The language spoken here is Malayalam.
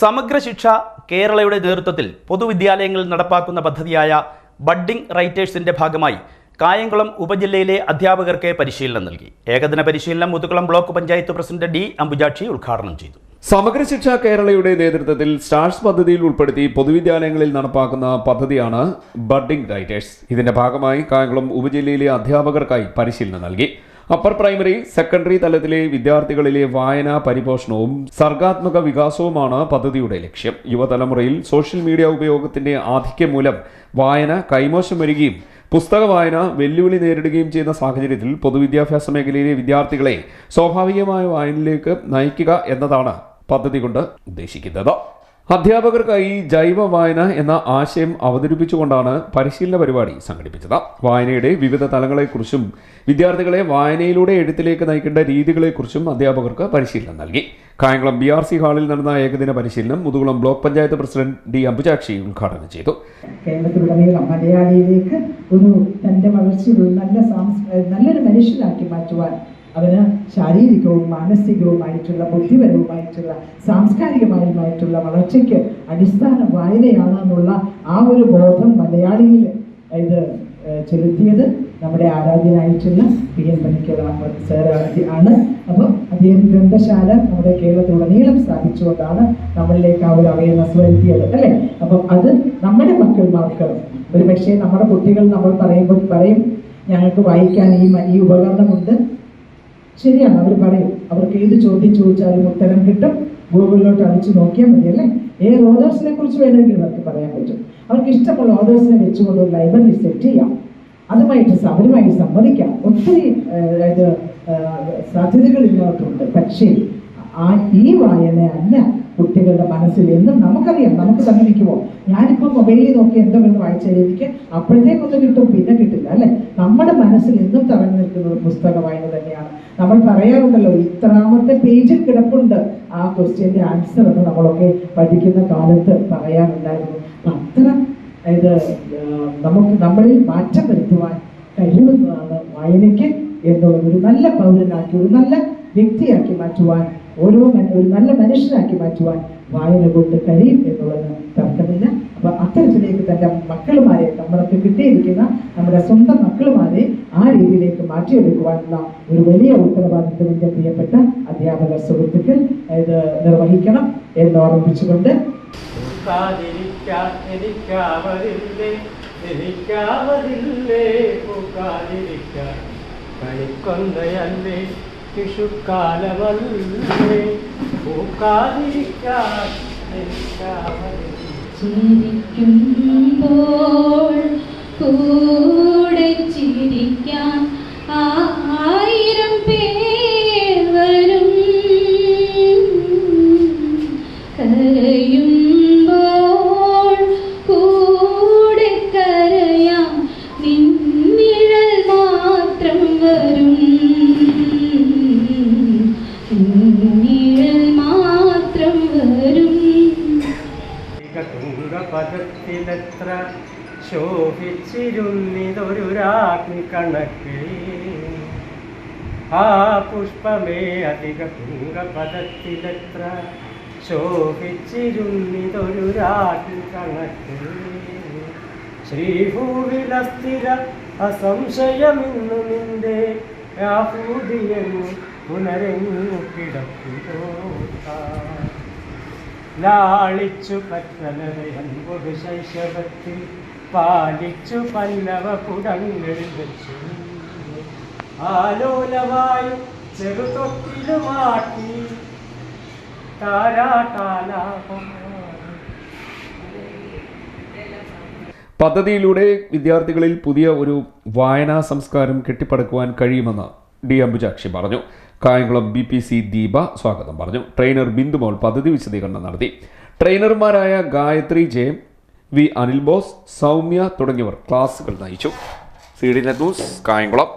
സമഗ്ര ശിക്ഷ കേരളയുടെ നേതൃത്വത്തിൽ പൊതുവിദ്യാലയങ്ങളിൽ നടപ്പാക്കുന്ന പദ്ധതിയായ ബഡ്ഡിംഗ് റൈറ്റേഴ്സിന്റെ ഭാഗമായി കായംകുളം ഉപജില്ലയിലെ അധ്യാപകർക്ക് പരിശീലനം നൽകി. ഏകദിന പരിശീലനം Muthukulam block panchayat president D Ambujakshi ഉദ്ഘാടനം ചെയ്തു. സമഗ്ര ശിക്ഷ കേരളയുടെ നേതൃത്വത്തിൽ സ്റ്റാർസ് പദ്ധതിയിൽ ഉൾപ്പെടുത്തി പൊതുവിദ്യാലയങ്ങളിൽ നടപ്പാക്കുന്ന പദ്ധതിയാണ് ബഡ്ഡിംഗ് റൈറ്റേഴ്സ്. ഇതിന്റെ ഭാഗമായി കായംകുളം ഉപജില്ലയിലെ അധ്യാപകർക്കായി പരിശീലനം നൽകി. അപ്പർ പ്രൈമറി സെക്കൻഡറി തലത്തിലെ വിദ്യാർത്ഥികളിലെ വായനാ പരിപോഷണവും സർഗാത്മക വികാസവുമാണ് പദ്ധതിയുടെ ലക്ഷ്യം. യുവതലമുറയിൽ സോഷ്യൽ മീഡിയ ഉപയോഗത്തിന്റെ ആധിക്യം മൂലം വായന കൈമോശം വരികയും പുസ്തക വായന വെല്ലുവിളി നേരിടുകയും ചെയ്യുന്ന സാഹചര്യത്തിൽ പൊതുവിദ്യാഭ്യാസ മേഖലയിലെ വിദ്യാർത്ഥികളെ സ്വാഭാവികമായ വായനയിലേക്ക് നയിക്കുക എന്നതാണ് പദ്ധതി കൊണ്ട് ഉദ്ദേശിക്കുന്നത്. അധ്യാപകർക്കായി ജൈവ വായന എന്ന ആശയം അവതരിപ്പിച്ചുകൊണ്ടാണ് പരിശീലന പരിപാടി സംഘടിപ്പിച്ചത്. വായനയുടെ വിവിധ തലങ്ങളെക്കുറിച്ചും വിദ്യാർത്ഥികളെ വായനയിലൂടെ എഴുത്തിലേക്ക് നയിക്കേണ്ട രീതികളെക്കുറിച്ചും അധ്യാപകർക്ക് പരിശീലനം നൽകി. കായംകുളം ബി ആർ സി ഹാളിൽ നടന്ന ഏകദിന പരിശീലനം Muthukulam block panchayat president D Ambujakshi ഉദ്ഘാടനം ചെയ്തു. കേരളത്തിലുടനീളം മലയാളിയിലേക്ക് ഒരു തന്റെ വളർച്ചയിൽ നല്ല നല്ലൊരു മനുഷ്യനാക്കി മാറ്റുവാൻ അവന് ശാരീരികവും മാനസികവുമായിട്ടുള്ള ബുദ്ധിപരവുമായിട്ടുള്ള സാംസ്കാരികമായുമായിട്ടുള്ള വളർച്ചയ്ക്ക് അടിസ്ഥാന വായനയാണ് എന്നുള്ള ആ ഒരു ബോധം മലയാളിയിൽ ഇത് ചെലുത്തിയത് നമ്മുടെ ആരാധ്യനായിട്ടുള്ള പി എൻ പണിക്കർ സാറാണ്. ആണ്. അപ്പം അദ്ദേഹം ഗ്രന്ഥശാല നമ്മുടെ കേരളത്തിലുടനീളം സ്ഥാപിച്ചുകൊണ്ടാണ് നമ്മളിലേക്ക് ആ ഒരു അവയർനെസ് വരുത്തിയത് അല്ലേ? അപ്പം അത് നമ്മുടെ മക്കൾമാർക്ക് ഒരു പക്ഷേ നമ്മുടെ കുട്ടികൾ നമ്മൾ പറയുമ്പോൾ പറയും ഞങ്ങൾക്ക് വായിക്കാൻ ഈ ഈ ഉപകരണമുണ്ട്. ശരിയാണ് അവർ പറയും. അവർക്ക് ഏത് ചോദ്യം ചോദിച്ചാലും ഉത്തരം കിട്ടും. ഗൂഗിളിലോട്ട് അടിച്ചു നോക്കിയാൽ മതി അല്ലേ? ഏത് ഓതേഴ്സിനെ കുറിച്ച് വേണമെങ്കിലും അവർക്ക് പറയാൻ പറ്റും. അവർക്ക് ഇഷ്ടമുള്ള ഓതേഴ്സിനെ വെച്ചുകൊണ്ട് ഒരു ലൈബ്രറി സെറ്റ് ചെയ്യാം. അതുമായിട്ട് അവരുമായി സംവദിക്കാം. ഒത്തിരി അതായത് സാധ്യതകൾ ഇതിനകത്തുണ്ട്. പക്ഷേ ആ ഈ വായന അല്ല കുട്ടികളുടെ മനസ്സിൽ എന്നും നമുക്കറിയാം. നമുക്ക് നിൽക്കുമോ ഞാനിപ്പോൾ മൊബൈലിൽ നോക്കി എന്തെങ്കിലും വായിച്ചാൽ എനിക്ക് അപ്പോഴത്തേക്കൊന്ന് കിട്ടും പിന്നെ കിട്ടില്ല അല്ലേ? നമ്മുടെ മനസ്സിൽ എന്നും തറഞ്ഞു നിൽക്കുന്നത് പുസ്തക വായന തന്നെയാണ് നമ്മൾ പറയാറുണ്ടല്ലോ ഇത്രാമത്തെ പേജിൽ കിടപ്പുണ്ട്. ആ ക്വസ്റ്റ്യന്റെ ആൻസർ എന്ന് നമ്മളൊക്കെ പഠിക്കുന്ന കാലത്ത് പറയാറുണ്ടായിരുന്നു. അപ്പം അത്ര ഇത് നമുക്ക് നമ്മളിൽ മാറ്റം വരുത്തുവാൻ കഴിയുന്നതാണ് വായനയ്ക്ക് എന്നുള്ളത്. ഒരു നല്ല പൗരനാക്കി ഒരു നല്ല വ്യക്തിയാക്കി മാറ്റുവാൻ ഓരോ ഒരു നല്ല മനുഷ്യനാക്കി മാറ്റുവാൻ വായന കൊണ്ട് കഴിയും എന്നുള്ളത് തർക്കമില്ല. അപ്പൊ അത്തരത്തിലേക്ക് തന്റെ മക്കളുമാരെ നമ്മൾക്ക് കിട്ടിയിരിക്കുന്ന നമ്മുടെ സ്വന്തം മക്കളുമാരെ ആ രീതിയിലേക്ക് മാറ്റിയെടുക്കുവാനുള്ള ഒരു വലിയ ഉത്തരവാദിത്വം എന്റെ പ്രിയപ്പെട്ട അധ്യാപക സുഹൃത്തുക്കൾ ഇത് നിർവഹിക്കണം എന്ന് ഓർമ്മിപ്പിച്ചുകൊണ്ട് എനിക്കാവതില്ലേ പൂക്കാതിരിക്കാൻ കളിക്കൊന്നയല്ലേ ചിരിക്കുമ്പോൾ കൂടെ തുങ്കപദത്തിലെത്ര ശോഭിച്ചിരുന്നിതൊരു രാജ്ഞി കണക്ക് ആ പുഷ്പമേ അധിക പുങ്കപദത്തിലെത്ര ശോഭിച്ചിരുന്നിതൊരു രാജ്ഞി കണക്ക് ശ്രീഭൂവിലസ്ഥിര അസംശയമിന്നു നിന്റെ ആഹൂതിയെന്നു പുനരെങ്ങു കിടപ്പിതോ ലാളിച്ചു പത്മനരയൻപൊടു ശൈശവത്തിൽ പാലിച്ചു പല്ലവ കുടങ്ങളിൽ വെച്ചു. ആലോലമായി ചെറുതൊക്കിലുമാട്ടി താരാട്ടാലാപം. പദ്ധതിയിലൂടെ വിദ്യാർത്ഥികളിൽ പുതിയ ഒരു വായനാ സംസ്കാരം കെട്ടിപ്പടുക്കുവാൻ കഴിയുമെന്ന് ഡി അംബുജാക്ഷി പറഞ്ഞു. Kayamkulam B P C Deepa സ്വാഗതം പറഞ്ഞു. ട്രെയിനർ ബിന്ദുമോൾ പദ്ധതി വിശദീകരണം നടത്തി. ട്രെയിനർമാരായ ഗായത്രി ജയം വി അനിൽ ബോസ് സൗമ്യ തുടങ്ങിയവർ ക്ലാസുകൾ നയിച്ചു. C D net news Kayamkulam.